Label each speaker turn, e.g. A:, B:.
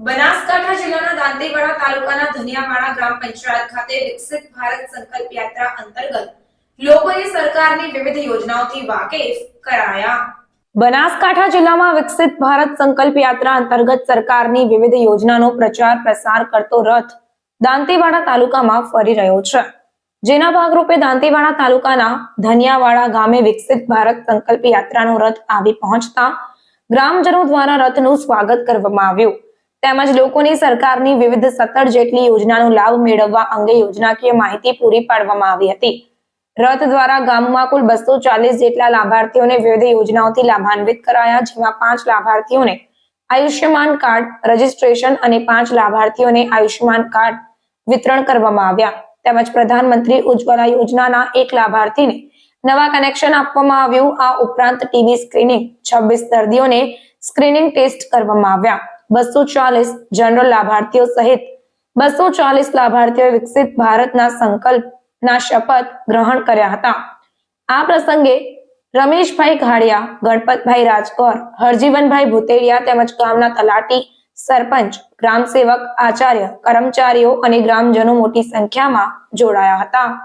A: બનાસકાંઠા જિલ્લાના દાંતીવાડા તાલુકાના ધનિયાવાડા ગ્રામ પંચાયત ખાતે વિકસિત ભારત સંકલ્પ યાત્રા અંતર્ગત લોકોએ સરકારની વિવિધ યોજનાઓથી વાકેફ કરાયા. બનાસકાંઠા જિલ્લામાં વિકસિત ભારત સંકલ્પ યાત્રા અંતર્ગત સરકારની વિવિધ યોજનાનો પ્રચાર પ્રસાર કરતો રથ દાંતીવાડા તાલુકામાં ફરી રહ્યો છે. જેના ભાગરૂપે દાંતીવાડા તાલુકાના ધનિયાવાડા ગામે વિકસિત ભારત સંકલ્પ યાત્રાનો રથ આવી પહોંચતા ગ્રામજનો દ્વારા રથનું સ્વાગત કરવામાં આવ્યું. તેમજ લોકોની સરકારની વિવિધ સત્તર જેટલી યોજનાનો લાભ મેળવવા અંગે યોજનાકીય માહિતી પૂરી પાડવામાં આવી હતી. રથ દ્વારા ગામમાં કુલ બસો ચાલીસ જેટલા લાભાર્થીઓને વિવિધ યોજનાઓથી લાભાન્વિત કરાયા, જેમાં પાંચ લાભાર્થીઓને આયુષ્યમાન કાર્ડ, રજીસ્ટ્રેશન અને પાંચ લાભાર્થીઓને આયુષ્યમાન કાર્ડ વિતરણ કરવામાં આવ્યા. તેમજ પ્રધાનમંત્રી ઉજ્જવલા યોજનાના એક લાભાર્થીને નવા કનેક્શન આપવામાં આવ્યું. આ ઉપરાંત ટીવી સ્ક્રીનિંગ છવ્વીસ દર્દીઓને સ્ક્રીનિંગ ટેસ્ટ કરવામાં આવ્યા. બસો ચાલીસ જનરલ લાભાર્થીઓ સહિત બસો ચાલીસ લાભાર્થીઓએ વિકસિત ભારતના સંકલ્પના શપથ ગ્રહણ કર્યા હતા. આ પ્રસંગે રમેશભાઈ ઘાડિયા, ગણપતભાઈ રાજકોર હરજીવનભાઈ ભૂતેડિયા તેમજ ગામના તલાટી સરપંચ ગ્રામ સેવક આચાર્ય, કર્મચારીઓ અને ગ્રામજનો મોટી સંખ્યામાં જોડાયા હતા.